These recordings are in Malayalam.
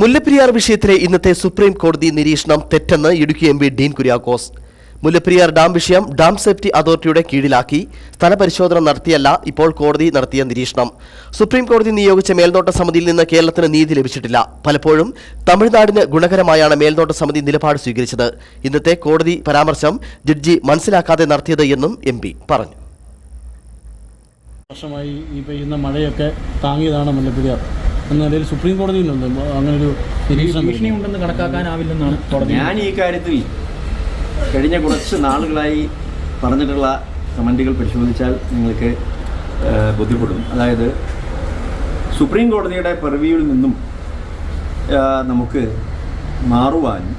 മുല്ലപ്പെരിയാർ വിഷയത്തിലെ ഇന്നത്തെ സുപ്രീം കോടതി നിരീക്ഷണം തെറ്റെന്ന് ഇടുക്കി എം ഡീൻ കുര്യാക്കോസ്. മുല്ലപ്പെരിയാർ ഡാം വിഷയം ഡാം സേഫ്റ്റി അതോറിറ്റിയുടെ കീഴിലാക്കി. സ്ഥലപരിശോധന നടത്തിയല്ല ഇപ്പോൾ കോടതി നടത്തിയ നിരീക്ഷണം. സുപ്രീം കോടതി നിയോഗിച്ച മേൽനോട്ട സമിതിയിൽ നിന്ന് കേരളത്തിന് നീതി ലഭിച്ചിട്ടില്ല. പലപ്പോഴും തമിഴ്നാടിന് ഗുണകരമായാണ് മേൽനോട്ട സമിതി നിലപാട് സ്വീകരിച്ചത്. ഇന്നത്തെ കോടതി പരാമർശം ജഡ്ജി മനസ്സിലാക്കാതെ നടത്തിയത് എന്നും എം പറഞ്ഞു. വർഷമായി ഈ പെയ്യുന്ന മഴയൊക്കെ താങ്ങിയതാണ് മുല്ലപ്പെരിയാർ. എന്ന നിലയിൽ സുപ്രീം കോടതിയിലുണ്ട് അങ്ങനെ ഒരു ഭീഷണി ഉണ്ടെന്ന് കണക്കാക്കാനാവില്ലെന്നാണ് കോടതി ഞാൻ ഈ കാര്യത്തിൽ കഴിഞ്ഞ കുറച്ച് നാളുകളായി പറഞ്ഞിട്ടുള്ള കമന്റുകൾ പരിശോധിച്ചാൽ നിങ്ങൾക്ക് ബുദ്ധിമുട്ടും ബോധ്യപ്പെടും. അതായത് സുപ്രീം കോടതിയുടെ പെർവ്യൂവിൽ നിന്നും നമുക്ക് മാറുവാനും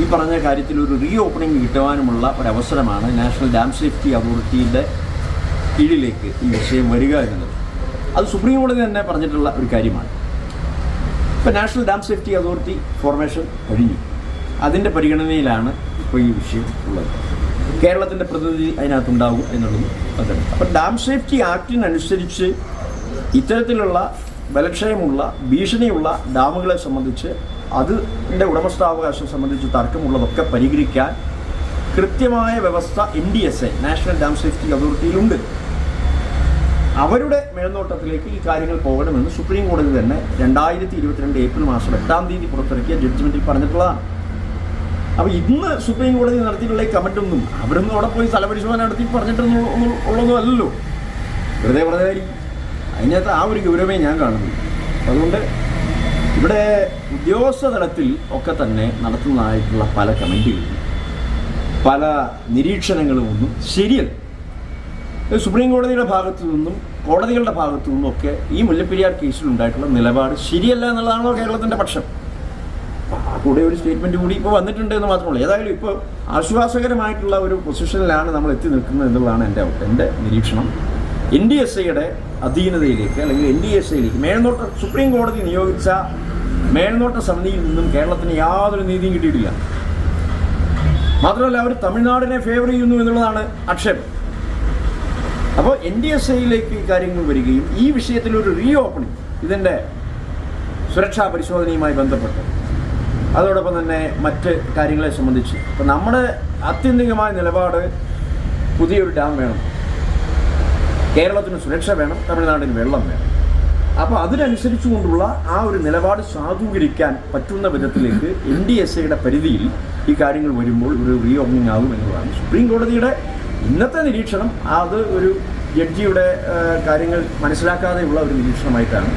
ഈ പറഞ്ഞ കാര്യത്തിൽ ഒരു റീ ഓപ്പണിംഗ് കിട്ടുവാനുമുള്ള ഒരവസരമാണ് നാഷണൽ ഡാം സേഫ്റ്റി അതോറിറ്റിയുടെ കീഴിലേക്ക് ഈ വിഷയം വരിക എന്നുള്ളത്. അത് സുപ്രീം കോടതി തന്നെ പറഞ്ഞിട്ടുള്ള ഒരു കാര്യമാണ്. ഇപ്പോൾ national dam safety authority formation കഴിഞ്ഞു. അതിന്റെ പരിഗണനയിലാണ് ഇപ്പോൾ ഈ വിഷയം ഉള്ളത്. കേരളത്തിന്റെ പ്രതിനിധി അതിനകത്തുണ്ടാകും എന്നുള്ളത് അതാണ്. അപ്പം ഡാം സേഫ്റ്റി ആക്ടിനനുസരിച്ച് ഇത്തരത്തിലുള്ള ബലക്ഷയമുള്ള ഭീഷണിയുള്ള ഡാമുകളെ സംബന്ധിച്ച് അതിന്റെ ഉടമസ്ഥാവകാശം സംബന്ധിച്ച് തർക്കമുള്ളതൊക്കെ പരിഹരിക്കാൻ കൃത്യമായ വ്യവസ്ഥ N D S A national dam safety അതോറിറ്റിയിലുണ്ട്. അവരുടെ മേൽനോട്ടത്തിലേക്ക് ഈ കാര്യങ്ങൾ പോകണമെന്ന് സുപ്രീം കോടതി തന്നെ രണ്ടായിരത്തി ഇരുപത്തിരണ്ട് ഏപ്രിൽ മാസം എട്ടാം തീയതി പുറത്തിറക്കിയ ജഡ്ജ്മെന്റിൽ പറഞ്ഞിട്ടുള്ളതാണ്. അപ്പോൾ ഇന്ന് സുപ്രീം കോടതി നടത്തിയിട്ടുള്ള ഈ കമന്റൊന്നും അവരൊന്നും അവിടെ പോയി സ്ഥലപരിശോധന നടത്തി പറഞ്ഞിട്ടൊന്നും ഉള്ള- ഉള്ളതും അല്ലല്ലോ. വെറുതെ പറഞ്ഞതായിരിക്കും അതിനകത്ത് ആ ഒരു ഗൗരവമേ ഞാൻ കാണുന്നു. അതുകൊണ്ട് ഇവിടെ ഉദ്യോഗസ്ഥ തലത്തിൽ ഒക്കെ തന്നെ നടത്തുന്നതായിട്ടുള്ള പല കമന്റുകളും പല നിരീക്ഷണങ്ങളും ഒന്നും ശരിയല്ല. സുപ്രീം കോടതിയുടെ ഭാഗത്തു നിന്നും കോടതികളുടെ ഭാഗത്തു നിന്നും ഒക്കെ ഈ മുല്ലപ്പെരിയാർ കേസിൽ ഉണ്ടായിട്ടുള്ള നിലപാട് ശരിയല്ല എന്നുള്ളതാണല്ലോ കേരളത്തിന്റെ പക്ഷം. കൂടെ ഒരു സ്റ്റേറ്റ്മെന്റ് കൂടി ഇപ്പോൾ വന്നിട്ടുണ്ട് എന്ന് മാത്രമല്ല. ഏതായാലും ഇപ്പോൾ ആശ്വാസകരമായിട്ടുള്ള ഒരു പൊസിഷനിലാണ് നമ്മൾ എത്തി നിൽക്കുന്നത് എന്നുള്ളതാണ് എന്റെ എന്റെ നിരീക്ഷണം. എൻ ഡി എസ് ഐയുടെ അധീനതയിലേക്ക് അല്ലെങ്കിൽ എൻ ഡി എസ് ഐയിലേക്ക് മേൽനോട്ട സുപ്രീം കോടതി നിയോഗിച്ച മേൽനോട്ട സമിതിയിൽ നിന്നും കേരളത്തിന് യാതൊരു നീതിയും കിട്ടിയിട്ടില്ല. മാത്രമല്ല അവർ തമിഴ്നാടിനെ ഫേവർ ചെയ്യുന്നു എന്നുള്ളതാണ് ആക്ഷേപം. അപ്പോൾ എൻ ഡി എസ് ഐയിലേക്ക് ഈ കാര്യങ്ങൾ വരികയും ഈ വിഷയത്തിൽ ഒരു റീ ഓപ്പണിംഗ് ഇതിന്റെ സുരക്ഷാ പരിശോധനയുമായി ബന്ധപ്പെട്ട്. അതോടൊപ്പം തന്നെ മറ്റ് കാര്യങ്ങളെ സംബന്ധിച്ച്. ഇപ്പം നമ്മുടെ ആത്യന്തികമായ നിലപാട് പുതിയൊരു ഡാം വേണം. കേരളത്തിന് സുരക്ഷ വേണം തമിഴ്നാടിന് വെള്ളം വേണം. അപ്പോൾ അതിനനുസരിച്ചുകൊണ്ടുള്ള ആ ഒരു നിലപാട് സാധൂകരിക്കാൻ പറ്റുന്ന വിധത്തിലേക്ക് എൻ ഡി എസ് ഐയുടെ പരിധിയിൽ ഈ കാര്യങ്ങൾ വരുമ്പോൾ ഒരു റീ ഓപ്പണിംഗ് ആകും എന്നുള്ളതാണ്. സുപ്രീം കോടതിയുടെ ഇന്നത്തെ നിരീക്ഷണം അത് ഒരു ജഡ്ജിയുടെ കാര്യങ്ങൾ മനസ്സിലാക്കാതെയുള്ള ഒരു നിരീക്ഷണമായിട്ടാണ്.